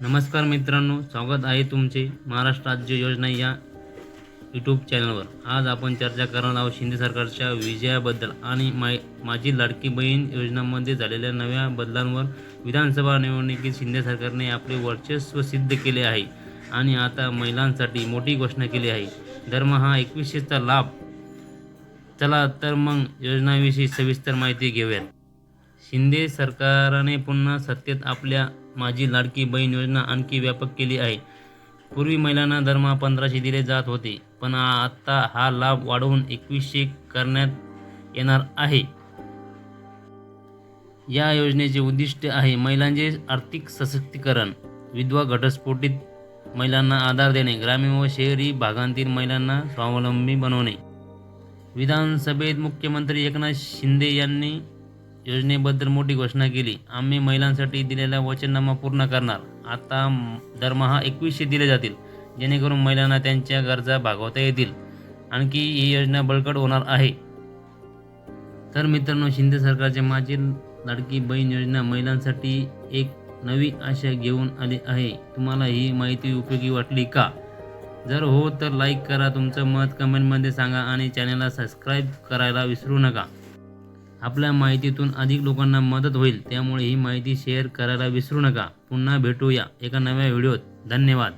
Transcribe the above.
नमस्कार मित्रांनो स्वागत आहे तुमचे महाराष्ट्र राज्य योजना या यूट्यूब चॅनलवर आज आपण चर्चा करणार आहोत शिंदे सरकारच्या विजयाबद्दल आणि माय माझी लाडकी बहीण योजनामध्ये झालेल्या नव्या बदलांवर विधानसभा निवडणुकीत शिंदे सरकारने आपले वर्चस्व सिद्ध केले आहे आणि आता महिलांसाठी मोठी घोषणा केली आहे. दरमहा एकवीसशेचा लाभ. चला तर मग योजनाविषयी सविस्तर माहिती घेऊयात. शिंदे सरकारने पुन्हा सत्तेत आपल्या माझी लाडकी बहीण योजना आणखी व्यापक केली आहे. पूर्वी महिलांना दरमहा पंधराशे दिले जात होते पण आता हा लाभ वाढवून एकवीसशे करण्यात येणार आहे. या योजनेचे उद्दिष्ट आहे महिलांचे आर्थिक सशक्तीकरण विधवा घटस्फोटीत महिलांना आधार देणे ग्रामीण व शहरी भागांतील महिलांना स्वावलंबी बनवणे. विधानसभेत मुख्यमंत्री एकनाथ शिंदे यांनी योजनेबद्दल मोठी घोषणा केली. आम्ही महिलांसाठी दिलेला वचननामा पूर्ण करणार. आता दरमहा एकवीसशे दिले जातील. जेणेकरून महिलांना त्यांच्या गरजा भागवता येतील. आणखी ही योजना बळकट होणार आहे. तर मित्रांनो शिंदे सरकारचे माझी लाडकी बहीण योजना महिलांसाठी एक नवी आशा घेऊन आली आहे. तुम्हाला ही माहिती उपयोगी वाटली का? जर हो तर लाईक करा. तुमचं मत कमेंटमध्ये सांगा आणि चॅनलला सबस्क्राईब करायला विसरू नका. आपल्या माहितीतून अधिक लोकांना मदत होईल. त्यामुळे ही माहिती शेअर करायला विसरू नका. पुन्हा भेटूया एका नव्या व्हिडिओत. धन्यवाद.